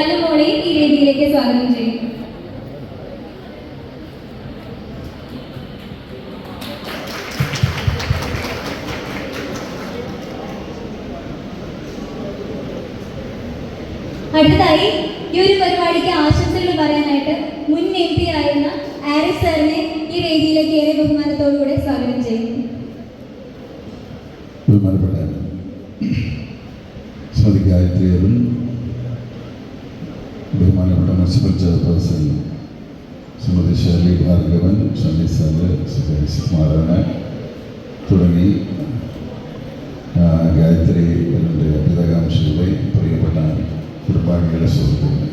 നല്ല മോളെയും ഈ വേദിയിലേക്ക് സ്വാഗതം ചെയ്യും. അടുത്തതായി ഈ ഒരു പരിപാടിക്ക് ആശംസകൾ പറയാനായിട്ട് മുൻ എം പി ആയിരുന്ന ആരിഫ് സാറിനെ ഈ വേദിയിലേക്ക് ഏറെ ബഹുമാനത്തോടുകൂടെ സ്വാഗതം ചെയ്യും. ബഹുമാനപ്പെട്ട ഗായത്രിയരും ബഹുമാനപ്പെട്ട municipal chairperson Shrimati Shirley Bhargavan Shanni sir Shri Narayana തുടങ്ങി ഗായത്രി എന്റെ പിതകാംക്ഷികളെ പ്രിയപ്പെട്ട കുടുംബാംഗങ്ങളുടെ സുഹൃത്തുക്കളെ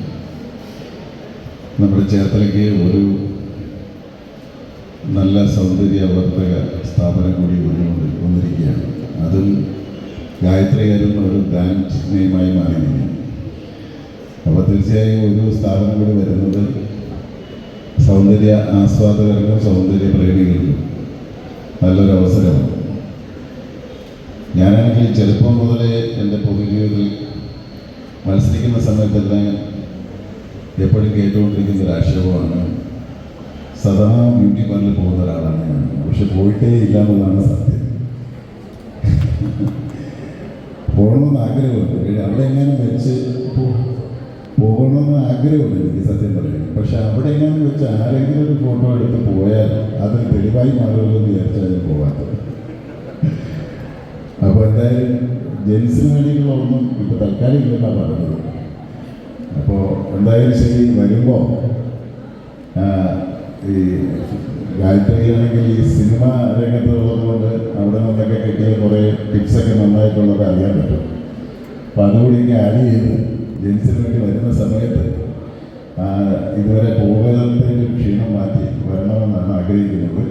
നമ്മുടെ ചേർത്തലയ്ക്ക് ഒരു നല്ല സൗന്ദര്യവർദ്ധക സ്ഥാപനം കൂടി വന്നുകൊണ്ട് വന്നിരിക്കുകയാണ്. അതും ഗായത്രി ആയിരുന്നു ഒരു ബ്രാൻഡ് നെയിമായി മാറിയിരിക്കുകയാണ് അപ്പോൾ തീർച്ചയായും ഒരു സ്ഥാപനം കൂടി വരുന്നത് സൗന്ദര്യ ആസ്വാദകർക്കും സൗന്ദര്യ പ്രേമികൾക്കും നല്ലൊരു അവസരമാണ്. ഞാനാണെങ്കിൽ ചെറുപ്പം മുതലേ എന്റെ പൊതുജീവിതത്തിൽ മത്സരിക്കുന്ന സമയത്തെല്ലാം എപ്പോഴും കേട്ടുകൊണ്ടിരിക്കുന്ന ഒരു ആക്ഷേപമാണ് സദാ ബ്യൂട്ടി പാർലറിൽ പോകുന്ന ഒരാളാണ് ഞാൻ. പക്ഷെ പോയിട്ടേ ഇല്ല എന്നുള്ളതാണ് സത്യം. പോകണമെന്ന് ആഗ്രഹമുണ്ട്. അവിടെ എങ്ങാനും പോകണമെന്ന് ആഗ്രഹമുണ്ട് എനിക്ക് സത്യം പറയാം പക്ഷെ അവിടെ എങ്ങാനും വെച്ചാൽ ആരെങ്കിലും ഒരു ഫോട്ടോ എടുത്ത് പോയാൽ അത് തെളിവായി വിചാരിച്ചാൽ ഞാൻ പോകാത്തത്. അപ്പോൾ എന്തായാലും ജെൻസിന് വേണ്ടിയിട്ടുള്ള ഒന്നും ഇപ്പോൾ തൽക്കാലം ഇല്ലെന്നാണ് പറഞ്ഞത്. അപ്പോൾ എന്തായാലും ശരി വരുമ്പോൾ ഈ ഗായത്രിയാണെങ്കിൽ ഈ സിനിമ രംഗത്ത് ഉള്ളതുകൊണ്ട് അവിടെ നിന്നൊക്കെ കിട്ടിയ കുറേ ടിപ്സൊക്കെ നന്നായിട്ടുള്ളത് അറിയാൻ പറ്റും. അപ്പോൾ അതുകൂടി എനിക്ക് ആഡ് ചെയ്ത് ജെൻസിന് വേണ്ടി വരുന്ന സമയത്ത് ഇതുവരെ പോകുന്നതിന്റെ ക്ഷീണം മാറ്റി വരണമെന്നാണ് ആഗ്രഹിക്കുന്നത്.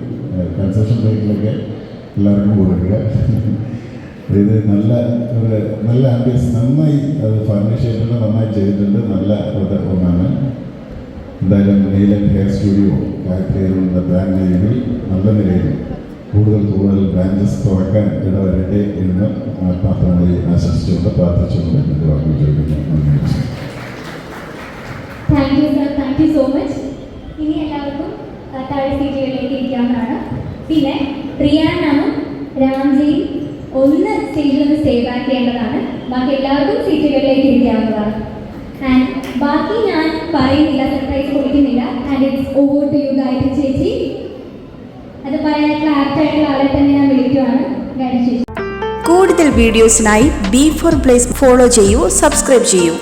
കൺസെഷൻ റേറ്റിലൊക്കെ എല്ലാവർക്കും കൊടുക്കുക ഇത് നല്ല ഒരു നല്ല ആംബിയൻസ് നന്നായി അത് ഫർണിഷ് ചെയ്തിട്ടുണ്ട് നന്നായി ചെയ്തിട്ടുണ്ട് നല്ല ഒരു ഒന്നാണ്. എന്തായാലും നീലൻ ഹെയർ സ്റ്റുഡിയോ കാര്യങ്ങളുടെ ബ്രാൻഡ് നെയിമിൽ നല്ല നിലയിൽ കൂടുതൽ കൂടുതൽ ബ്രാഞ്ചസ് തുറക്കാൻ ഇടവരട്ടെ എന്ന് ആത്മാർത്ഥമായി ആശംസിച്ചുകൊണ്ട് പ്രാർത്ഥിച്ചുകൊണ്ട് പിന്നെ പ്രിയാനും രാംജിയും ഒന്ന് സ്റ്റേജിൽ നിന്ന് സ്റ്റേ ബാക്ക് ചെയ്യേണ്ടതാണ്. ബാക്കി എല്ലാവർക്കും സീറ്റുകളിലേക്ക് ഇരിക്കാവുന്നതാണ് ആൻഡ് ബാക്കി ഞാൻ പറയുന്നില്ല സർപ്രൈസ് കൊടുക്കുന്നില്ല. And it's over to you Gayathri ചേച്ചി. അത് പറയാൻ ആപ്റ്റ് ആയിട്ടുള്ള ആളെ തന്നെ ഞാൻ വിളിക്കുവാണ്. ഗായത്രി ചേച്ചി കൂടുതൽ വീഡിയോസിനായി ബി ഫോർ പ്ലേസ് ഫോളോ ചെയ്യൂ സബ്സ്ക്രൈബ് ചെയ്യൂ.